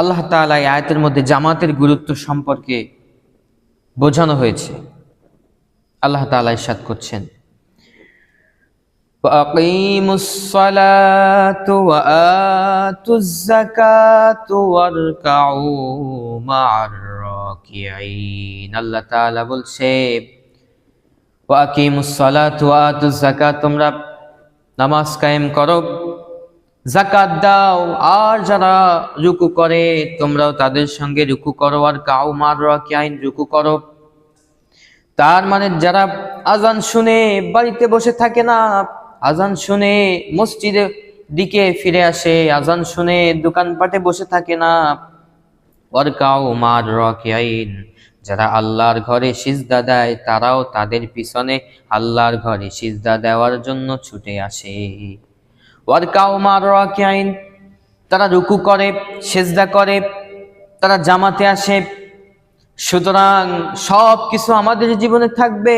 আল্লাহ তাআলা এই আয়াতের মধ্যে জামাতের গুরুত্ব সম্পর্কে বোঝানো হয়েছে আল্লাহ তাআলা ইরশাদ করছেন وأقيموا الصلاة وآتوا الزكاة واركعوا مع الراكعين আল্লাহ তাআলা বলছে ওয়াকিমুস সালাত ওয়া আতুজ যাকাত তোমরা নামাজ কায়েম করো জাকাত দাও, আর যারা রুকু করে, তোমরাও তাদের সঙ্গে রুকু করো, আর কাউ মার রাকিয়াইন রুকু করো। তার মানে যারা আজান শুনে বাড়িতে বসে থাকে না, আজান শুনে মসজিদের দিকে ফিরে আসে, আজান শুনে দোকানপাটে বসে থাকে না, ওর কাউ মার রাকিয়াইন যারা আল্লাহর ঘরে সিজদা দেয়, তারাও তাদের পিছনে আল্লাহর ঘরে সিজদা দেওয়ার জন্য ছুটে আসে। ওয়ারকাও মার রাকিয়াইন তারা রুকু করে, সেজদা করে, তারা জামাতে আসে। সুতরাং সব কিছু আমাদের জীবনে থাকবে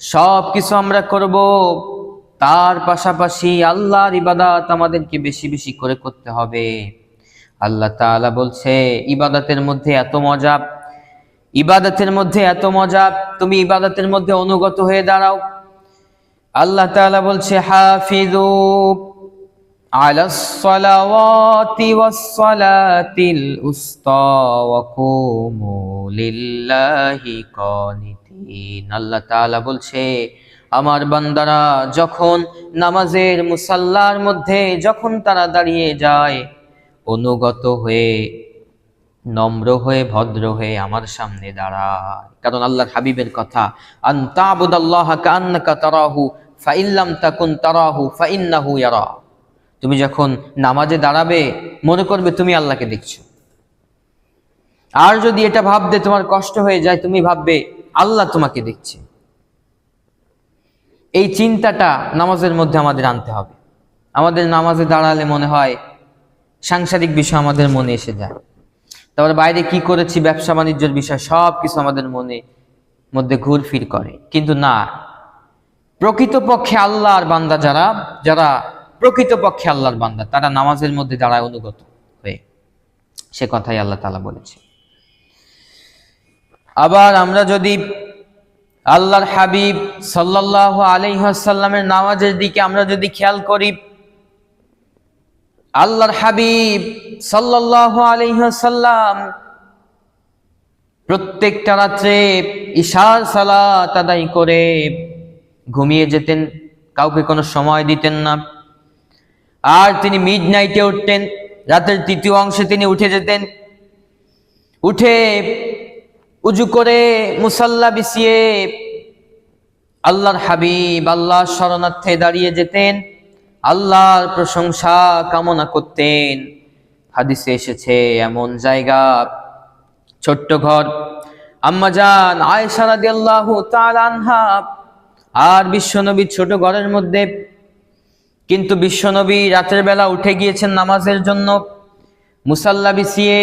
সব কিছু আমরা করব। তার পাশাপাশি আল্লাহর ইবাদাত আমাদেরকে বেশি বেশি করে করতে হবে। আল্লাহ তাআলা বলছে, ইবাদতের মধ্যে এত মজা, ইবাদতের মধ্যে এত মজা, তুমি ইবাদতের মধ্যে অনুগত হয়ে দাঁড়াও। আল্লাহ তালা বলছে হাফিজু বলছে, আমার বান্দারা, যখন নামাজের মুসাল্লার মধ্যে যখন তারা দাঁড়িয়ে যায়, অনুগত হয়ে, নম্র হয়ে, ভদ্র হয়ে আমার সামনে দাঁড়ায়। কারণ আল্লাহর হাবিবের কথা আন্তাবুদাল্লাহ কান্না তারাহু ফাইল্লাম তাকুন তারাহু, ফাইন্নাহু ইয়ারা। তুমি যখন নামাজে দাঁড়াবে, মনে করবে তুমি আল্লাহকে দেখছ। আর যদি এটা ভাবতে তোমার কষ্ট হয়ে যায়, তুমি ভাববে, আল্লাহ তোমাকে দেখছে। এই চিন্তাটা নামাজের মধ্যে আমাদের আনতে হবে। আমাদের নামাজে দাঁড়ালে মনে হয়, সাংসারিক বিষয় আমাদের মনে এসে যায়। তারপরে বাইরে কি করেছি, ব্যবসা, বাণিজ্যের বিষয় সব কিছু আমাদের মনে, মধ্যে ঘুরফির করে। কিন্তু না প্রকৃতপক্ষে আল্লাহর বান্দা যারা যারা প্রকৃতপক্ষে আল্লাহর বান্দা, তারা নামাজের মধ্যে দাঁড়ায় অনুগত হয়ে। সে কথাই আল্লাহ তালা বলেছে। আবার আমরা যদি আল্লাহর হাবিব সাল্লাহ আলাইসাল্লামের নামাজের দিকে আমরা যদি খেয়াল করি, আল্লাহর হাবিব সাল্লাহ আলাইসাল্লাম প্রত্যেকটা রাত্রে ঈশার সালাত আদায় করে ঘুমিয়ে যেতেন, কাউকে কোনো সময় দিতেন না। আর তিনি মিড নাইটে উঠতেন, রাতের তৃতীয় অংশে তিনি উঠে যেতেন। উঠে উজু করে মুসাল্লা বিছিয়ে আল্লাহর হাবিব, আল্লাহর শরণার্থে দাঁড়িয়ে যেতেন। আল্লাহর প্রশংসা কামনা করতেন। হাদিসে এসেছে, এমন জায়গা, ছোট্ট ঘর। আম্মাজান আয়েশা রাদিয়াল্লাহু তাআলা আনহা আর বিশ্বনবীর ছোট ঘরের মধ্যে, কিন্তু বিশ্বনবী রাতের বেলা উঠে গিয়েছেন নামাজের জন্য। মুসাল্লা বিছিয়ে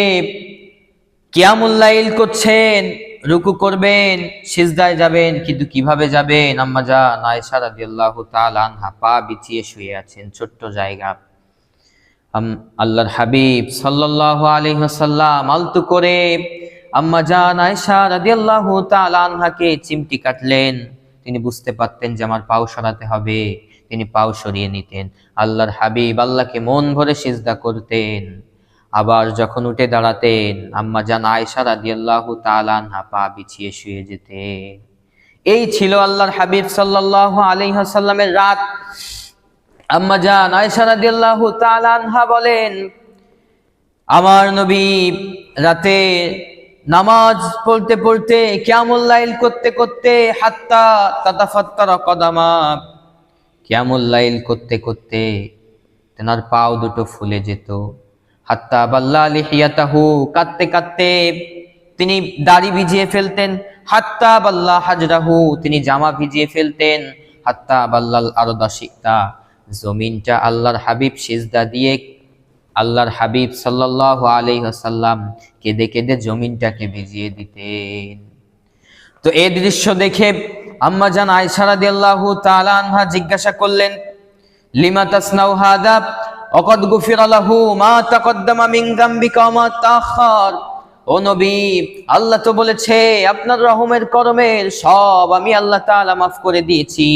কিয়ামুল্লাইল করছেন, রুকু করবেন, সিজদায় যাবেন, কিন্তু কীভাবে যাবেন? আম্মা জান, আয়েশা রাদিয়াল্লাহু তাআলা আনহা পা বিছিয়ে শুয়ে আছেন, ছোট্ট জায়গা। আল্লাহর হাবিব সাল্লাল্লাহু আলাইহি ওয়াসাল্লাম আলতু করে আম্মা জান, আয়েশা রাদিয়াল্লাহু তাআলা আনহাকে চিমটি কাটলেন। তিনি বুঝতে পারতেন যে আমার পাও সরাতে হবে। তিনি পাও সরিয়ে নিতেন। আল্লাহর হাবিব আল্লাহকে মন ভরে সিজদা করতেন। আবার যখন উঠে দাঁড়াতেন, আম্মা জান আয়েশা রাদিয়াল্লাহু তাআলা আনহা পা বিছিয়ে শুয়ে যেতেন। এই ছিল আল্লাহর হাবিব সাল্লাল্লাহু আলাইহি ওয়াসাল্লামের রাত। আম্মা জান আয়েশা রাদিয়াল্লাহু তাআলা আনহা বলেন, আমার নবী রাতে নামাজ পড়তে পড়তে লাইল করতে করতে, হাত্তা তাতাফাত্তারা কদামা। লাইল করতে করতে তেনার পাও দুটো ফুলে যেত। হাত্তা বাল্লা লিহিয়াতাহু, কাঁদতে কাঁদতে তিনি দাড়ি ভিজিয়ে ফেলতেন। হাত্তা বাল্লা হাজরাহু, তিনি জামা ভিজিয়ে ফেলতেন। হাত্তা বাল্লাল আরদা শিকতা, জমিনটা আল্লাহর হাবিব সিজদা দিয়ে আল্লাহর হাবিব সাল্লাহ আলাইসাল্লাম কেঁদে কেঁদে জমিনটাকে ভিজিয়ে দিতেন। তো এই দৃশ্য দেখে আম্মা জান আয়সারা দিয়াল্লাহু তাআলা আনহা জিজ্ঞাসা করলেন, লিমা তাসনাউ হাদা? অকদ গুফির লাহু মা তাকদ্দামা মিন যামবিকা ওয়া মা তাখার ও নবী, আল্লাহ তো বলেছে, আপনার রহমের করমের সব আমি আল্লাহ তাআলা মাফ করে দিয়েছি।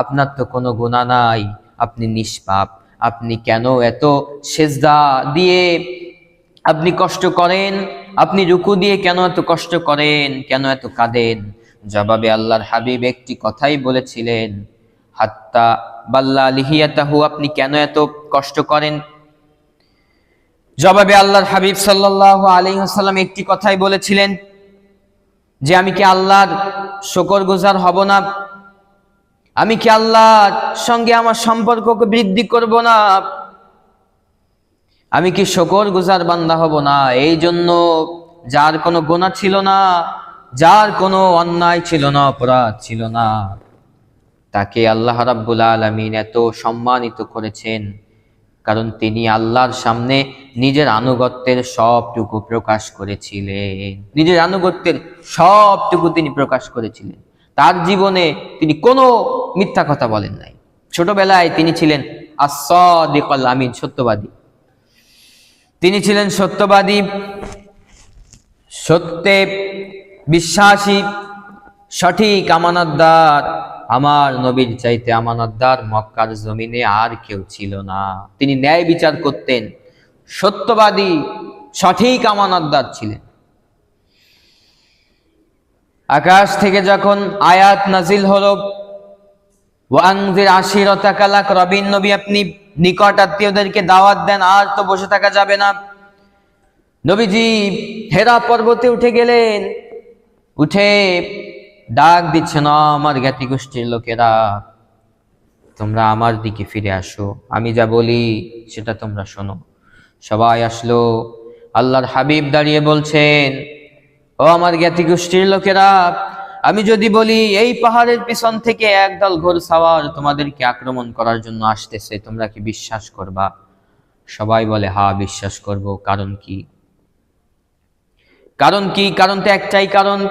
আপনার তো কোনো গুনাহ নাই, আপনি নিষ্পাপ। আপনি কেন এত সেজদা দিয়ে আপনি কষ্ট করেন? আপনি রুকু দিয়ে কেন এত কষ্ট করেন? কেন এত কাঁদেন? জবাবে আল্লাহর হাবিব একটি কথাই বলেছিলেন, হাত্তা বাল্লা লিহিয়াতাহু আপনি কেন এত কষ্ট করেন? জবাবে আল্লাহর হাবিব সাল্লাল্লাহু আলাইহি ওয়াসাল্লাম একটি কথাই বলেছিলেন, যে আমি কি আল্লাহর শকর গুজার হব না? আমি কি আল্লাহর সঙ্গে আমার সম্পর্ককে বৃদ্ধি করব না? আমি কি শকর গুজার বান্দা হব না? এই জন্য যার কোনো গোনা ছিল না, যার কোনো অন্যায় ছিল না, অপরাধ ছিল না। তাকে আল্লাহ রাব্বুল আলামিন এত সম্মানিত করেছেন, কারণ তিনি আল্লাহর সামনে নিজের আনুগত্যের সবটুকু প্রকাশ করেছিলেন। নিজের আনুগত্যের সবটুকু তিনি প্রকাশ করেছিলেন। তার জীবনে তিনি কোনো মিথ্যা কথা বলেন নাই। ছোটবেলায় তিনি ছিলেন আসদিকল আমিন, সত্যবাদী। তিনি ছিলেন সত্যবাদী, সত্যে বিশ্বাসী, সঠিক আমানতদার। আমার নবীর চাইতে আমানতদার মক্কার জমিনে আর কেউ ছিল না। তিনি ন্যায় বিচার করতেন, সত্যবাদী, সঠিক আমানতদার ছিলেন। আকাশ থেকে যখন আয়াত নাজিল হলো ওয়াংজির আশিরতাকালাক রবিন নবী আপনি নিকট আত্মীয়দেরকে দাওয়াত দেন, আর তো বসে থাকা যাবে না। নবীজি হেরা পর্বতে উঠে গেলেন। উঠে ডাক দিচ্ছেন আমার জ্ঞাতি গোষ্ঠীর লোকেরা, তোমরা আমার দিকে ফিরে আসো। আমি যা বলি, সেটা তোমরা শোনো। সবাই আসলো, আল্লাহর হাবিব দাঁড়িয়ে বলছেন ও আমার জ্ঞাতি গোষ্ঠীর লোকেরা, আমি যদি বলি, এই পাহাড়ের পিছন থেকে একদল ঘোর সাওয়ার তোমাদেরকে আক্রমণ করার জন্য আসতেছে, তোমরা কি বিশ্বাস করবা? সবাই বলে, হা, বিশ্বাস করব। কারণ কি? কারণ কি? কারণ তো একটাই কারণ,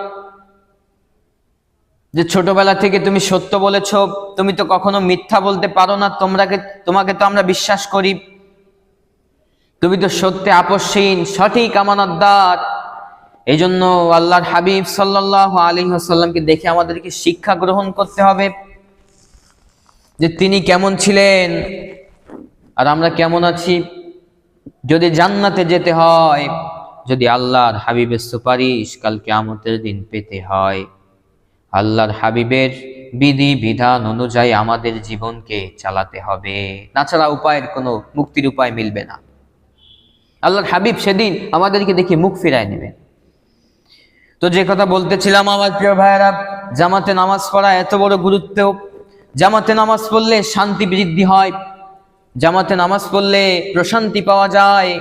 যে ছোটবেলা থেকে তুমি সত্য বলেছ, তুমি তো কখনো মিথ্যা বলতে পারো না, তোমরাকে, তোমাকে তো আমরা বিশ্বাস করি। তুমি তো সত্যে আপসহীন, সঠিক আমানতদার। এই জন্য আল্লাহর হাবিব সাল্লাহ আলী আসাল্লামকে দেখে আমাদেরকে শিক্ষা গ্রহণ করতে হবে যে তিনি কেমন ছিলেন আর আমরা কেমন আছি। যদি জান্নাতে যেতে হয়, যদি আল্লাহর হাবিবের সুপারিশ কালকে কেয়ামতের দিন পেতে হয়, আল্লাহর হাবিবের বিধি বিধান অনুযায়ী আমাদের জীবনকে চালাতে হবে। তাছাড়া উপায়ের কোনো মুক্তির উপায় মিলবে না। আল্লাহর হাবিব সেদিন আমাদেরকে দেখে মুখ ফিরায় নেবেন তো যে কথা বলতেছিলাম আমার প্রিয় ভাইয়েরা, জামাতে নামাজ পড়া এত বড় গুরুত্ব। জামাতে নামাজ পড়লে শান্তি বৃদ্ধি হয়। জামাতে নামাজ পড়লে প্রশান্তি পাওয়া যায়।